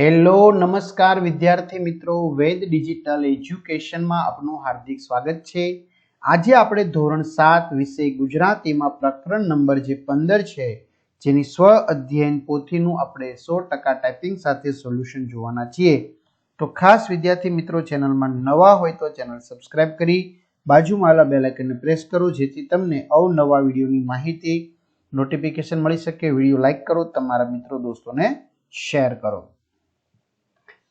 Hello, નમસ્કાર વિદ્યાર્થી મિત્રો. વેદ ડિજિટલ એજ્યુકેશનમાં આપનું હાર્દિક સ્વાગત છે. આજે આપણે ધોરણ સાત વિષય ગુજરાતીમાં પ્રકરણ નંબર જે પંદર છે, જેની સ્વ અધ્યયન પોથીનું આપણે સો ટકા ટાઈપિંગ સાથે સોલ્યુશન જોવાના છીએ. તો ખાસ વિદ્યાર્થી મિત્રો, ચેનલમાં નવા હોય તો ચેનલ સબસ્ક્રાઇબ કરી, બાજુમાં આવેલા બેલ આઇકનને પ્રેસ કરો, જેથી તમને અવનવા વિડીયોની માહિતી, નોટિફિકેશન મળી શકે, વીડિયો લાઇક કરો, તમારા મિત્રો દોસ્તોને શેર કરો.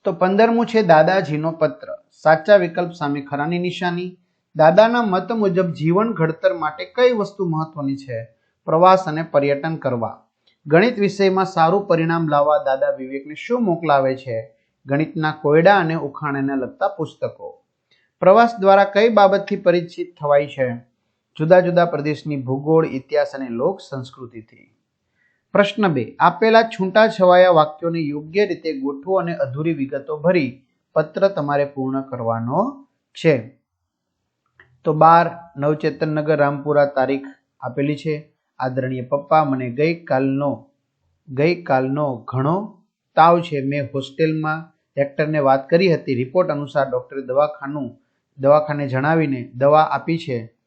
તો પંદરમું છે દાદાજીનો પત્ર. સાચા વિકલ્પ સામે ખરાની નિશાની. દાદાના મત મુજબ જીવન ઘડતર માટે કઈ વસ્તુ મહત્વની છે? પ્રવાસ અને પર્યટન કરવા. ગણિત વિષયમાં સારું પરિણામ લાવવા દાદા વિવેકને શું મોકલાવે છે? ગણિતના કોયડા અને ઉખાણને લગતા પુસ્તકો. પ્રવાસ દ્વારા કઈ બાબતથી પરિચિત થવાય છે? જુદા જુદા પ્રદેશની ભૂગોળ, ઇતિહાસ અને લોક સંસ્કૃતિથી. પ્રશ્ન બે. આપેલા છૂટાછવાયા વાક્યોને યોગ્ય રીતે ગોઠવો અને અધૂરી વિગતો ભરી પત્ર તમારે પૂર્ણ કરવાનો છે. તો બાર, નવચેતનનગર, રામપુરા તારીખ આપેલી છે. આદરણીય પપ્પા, મને ગઈકાલનો ગઈકાલનો ઘણો તાવ છે. મેં હોસ્ટેલમાં ડૉક્ટરને વાત કરી હતી. રિપોર્ટ અનુસાર ડૉક્ટરે દવાખાનું, દવાખાને જણાવીને દવા આપી છે.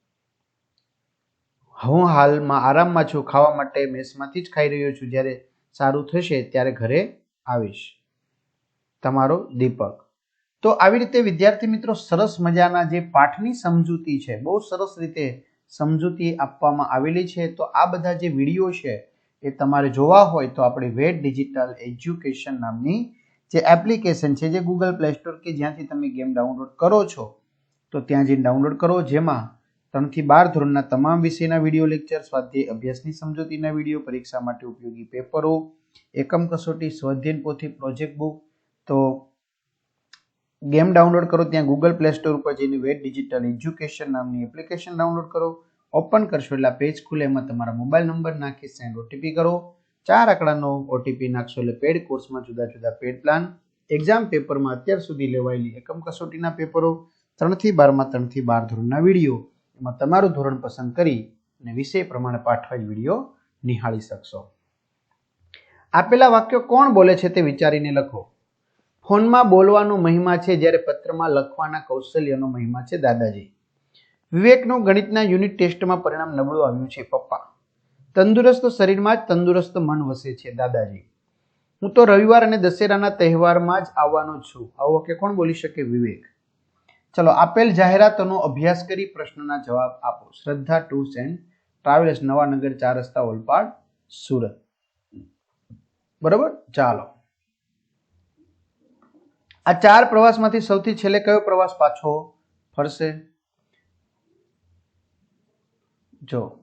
હું હાલમાં આરામમાં છું, ખાવા માટે મેસમાંથી જ ખાઈ રહ્યો છું. જ્યારે સારું થશે ત્યારે ઘરે આવીશ. તમારો દીપક. તો આવી રીતે વિદ્યાર્થી મિત્રો સરસ મજાના જે પાઠની સમજૂતી છે, બહુ સરસ રીતે સમજૂતી આપવામાં આવેલી છે. તો આ બધા જે વીડિયો છે એ તમારે જોવા હોય તો આપણી વેટ ડિજિટલ એજ્યુકેશન નામની જે એપ્લિકેશન છે, જે ગૂગલ પ્લે સ્ટોર કે જ્યાંથી તમે ગેમ ડાઉનલોડ કરો છો, તો ત્યાં જઈને ડાઉનલોડ કરો. જેમાં ત્રણથી બાર ધોરણના તમામ વિષયના વીડિયો લેક્ચર સ્વાધ્યાય અભ્યાસની સમજૂતીના વીડિયો પરીક્ષા માટે ઉપયોગી પેપરો, એકમ કસોટી, સ્વાધ્યાયન પોથી પ્રોજેક્ટ બુક તો ગેમ ડાઉનલોડ કરો ત્યાં ગૂગલ પ્લે સ્ટોર ઉપર જઈને વેટ ડિજિટલ એજ્યુકેશન નામની એપ્લિકેશન ડાઉનલોડ કરો. ઓપન કરશો એટલે પેજ ખુલે, એમાં તમારા મોબાઈલ નંબર નાખી સેન્ડ ઓટીપી કરો. ચાર આંકડાનો ઓટીપી નાખશો એટલે પેડ કોર્સમાં જુદા જુદા પેડ પ્લાન એક્ઝામ પેપરમાં અત્યાર સુધી લેવાયેલી એકમ કસોટીના પેપરો, ત્રણથી બારમાં ત્રણથી બાર ધોરણના વીડિયો એમાં તમારું ધોરણ પસંદ કરી અને વિષય પ્રમાણે પાઠવાજ વીડિયો નિહાળી શકશો. આપેલા વાક્યો કોણ બોલે છે તે વિચારીને લખો. ફોનમાં બોલવાનો મહિમા છે જ્યારે પત્રમાં લખવાના કૌશલ્યનો મહિમા છે દાદાજી. વિવેકનું ગણિતના યુનિટ ટેસ્ટમાં પરિણામ નબળું આવ્યું છે, પપ્પા. તંદુરસ્ત શરીરમાં જ તંદુરસ્ત મન વસે છે, દાદાજી. હું તો રવિવાર અને દશેરાના તહેવારમાં જ આવવાનો છું. આવો કે કોણ બોલી શકે? વિવેક. ચલો, આપેલ જાહેરાતોનો અભ્યાસ કરી પ્રશ્નના જવાબ આપો. શ્રદ્ધા ટૂર્સ એન્ડ ટ્રાવેલ્સ, નવાનગર ચાર રસ્તા, ઓલપાડ, સુરત. બરોબર? ચાલો. આ ચાર પ્રવાસમાંથી સૌથી છેલ્લે કયો પ્રવાસ પાછો ફરશે? જો.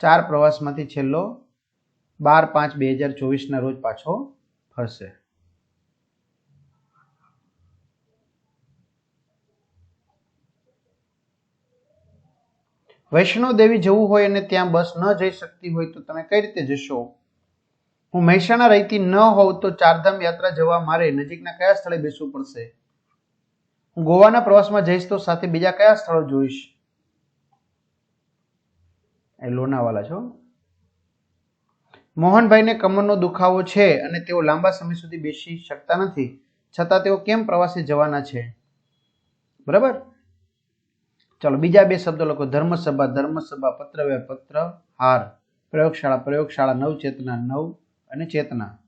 ચાર પ્રવાસમાંથી છેલ્લો બાર પાંચ બે હજાર ચોવીસના રોજ પાછો ફરશે. વૈષ્ણો દેવી જવું હોય અને ત્યાં બસ ન જઈ શકતી હોય તો તમે કઈ રીતે જશો? હું મહેસાણા રહેતી ન હોઉં તો ચારધામ યાત્રા જવા મારે નજીકના કયા સ્થળે બેસવું પડશે? હું ગોવાના પ્રવાસમાં જઈશ તો સાથે બીજા કયા સ્થળો જોઈશ? એ લોનાવાલા છો? મોહનભાઈને કમરનો દુખાવો છે અને તેઓ લાંબા સમય સુધી બેસી શકતા નથી, છતાં તેઓ કેમ પ્રવાસે જવાના છે? બરાબર? ચલો, બીજા બે શબ્દો લખો. ધર્મસભા ધર્મસભા પત્રવ્યવહાર પત્ર હાર પ્રયોગશાળા પ્રયોગશાળા નવ ચેતના નવ અને ચેતના.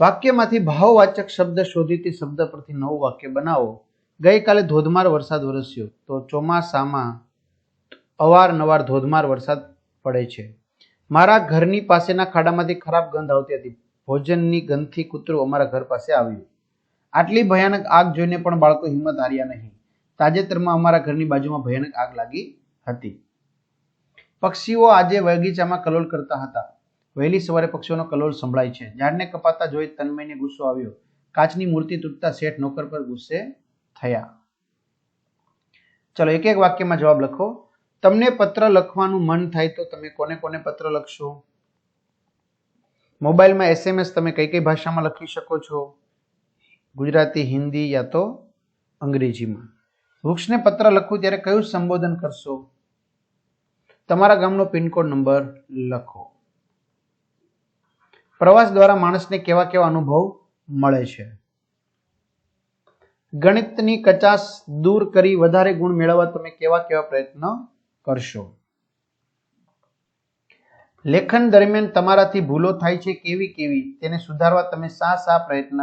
વાક્યમાંથી ભાવવાચક શબ્દ શોધીતી શબ્દ પરથી નવું વાક્ય બનાવો. ગઈકાલે ધોધમાર વરસાદ વરસ્યો. તો ચોમાસામાં અવારનવાર ધોધમાર વરસાદ પડે છે. મારા ઘરની પાસેના ખાડામાંથી ખરાબ ગંધ આવતી હતી. ભોજનની ગંધથી કૂતરું અમારા ઘર પાસે આવ્યું. આટલી ભયાનક આગ જોઈને પણ બાળકો હિંમત હાર્યા નહીં. તાજેતરમાં અમારા ઘરની બાજુમાં ભયાનક આગ લાગી હતી. પક્ષીઓ આજે બગીચામાં કલોલ કરતા હતા. વહેલી સવારે પક્ષીઓનો કલોલ સંભળાય છે. ઝાડને કપાતા જોઈ તન્મયને ગુસ્સો આવ્યો. કાચની મૂર્તિ તૂટતા શેઠ નોકર પર ગુસ્સે થયા. ચલો એક એક વાક્યમાં જવાબ લખો. તમને પત્ર લખવાનું મન થાય તો તમે કોને કોને પત્ર લખશો? મોબાઈલમાં એસએમએસ તમે કઈ કઈ ભાષામાં લખી શકો છો? ગુજરાતી, હિન્દી યા તો અંગ્રેજીમાં? વૃક્ષને પત્ર લખવું ત્યારે કયું સંબોધન કરશો? તમારા ગામનો પિનકોડ નંબર લખો. પ્રવાસ દ્વારા માણસને કેવા કેવા અનુભવ મળે છે? ગણિતની કચાસ દૂર કરી વધારે ગુણ મેળવવા તમે કેવા કેવા પ્રયત્ન કરશો? લેખન દરમિયાન તમારાથી ભૂલો થાય છે કેવી કેવી, તેને સુધારવા તમે સા સા પ્રયત્ન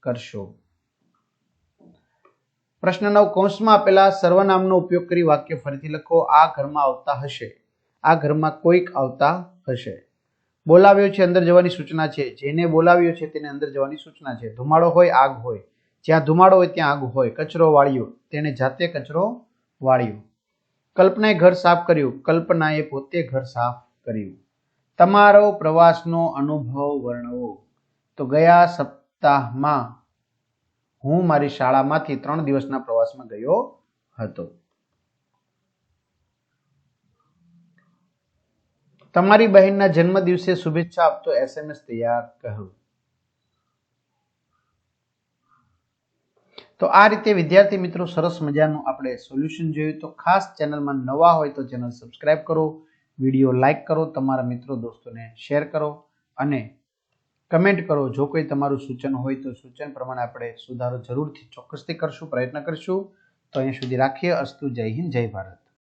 કરશો? પ્રશ્ન નવ કૌંસમાં આપેલા સર્વનામનો ઉપયોગ કરી વાક્ય ફરીથી લખો, આ ઘરમાં આવતા હશે. આ ઘરમાં કોઈક આવતા હશે. બોલાવ્યો છે, અંદર જવાની સૂચના છે. જેને બોલાવ્યો છે, તેને અંદર જવાની સૂચના છે. ધુમાડો હોય, આગ હોય. જ્યાં ધુમાડો હોય, ત્યાં આગ હોય. કચરો વાળ્યો. તેણે જાતે કચરો વાળ્યો. કલ્પનાએ ઘર સાફ કર્યું. કલ્પનાએ પોતે ઘર સાફ કર્યું. તમારો પ્રવાસનો અનુભવ વર્ણવો. તો ગયા સપ્તાહમાં હું મારી શાળામાંથી ત્રણ દિવસના પ્રવાસમાં ગયો હતો. તમારી બહેનના જન્મ દિવસે શુભેચ્છા આપતો એસએમએસ તૈયાર કહ્યું તો આ રીતે વિદ્યાર્થી મિત્રો સરસ મજાનું આપણે સોલ્યુશન જોયું. તો ખાસ ચેનલમાં નવા હોય તો ચેનલ સબસ્ક્રાઇબ કરો, વીડિયો લાઇક કરો, તમારા મિત્રો, દોસ્તોને શેર કરો અને કમેન્ટ કરો. જો કોઈ તમારું સૂચન હોય તો સૂચન પ્રમાણે આપણે સુધારો જરૂરથી ચોક્કસથી કરશું, પ્રયત્ન કરશું. તો અહીંયા સુધી રાખીએ. અસ્તુ જય હિન્દ, જય ભારત.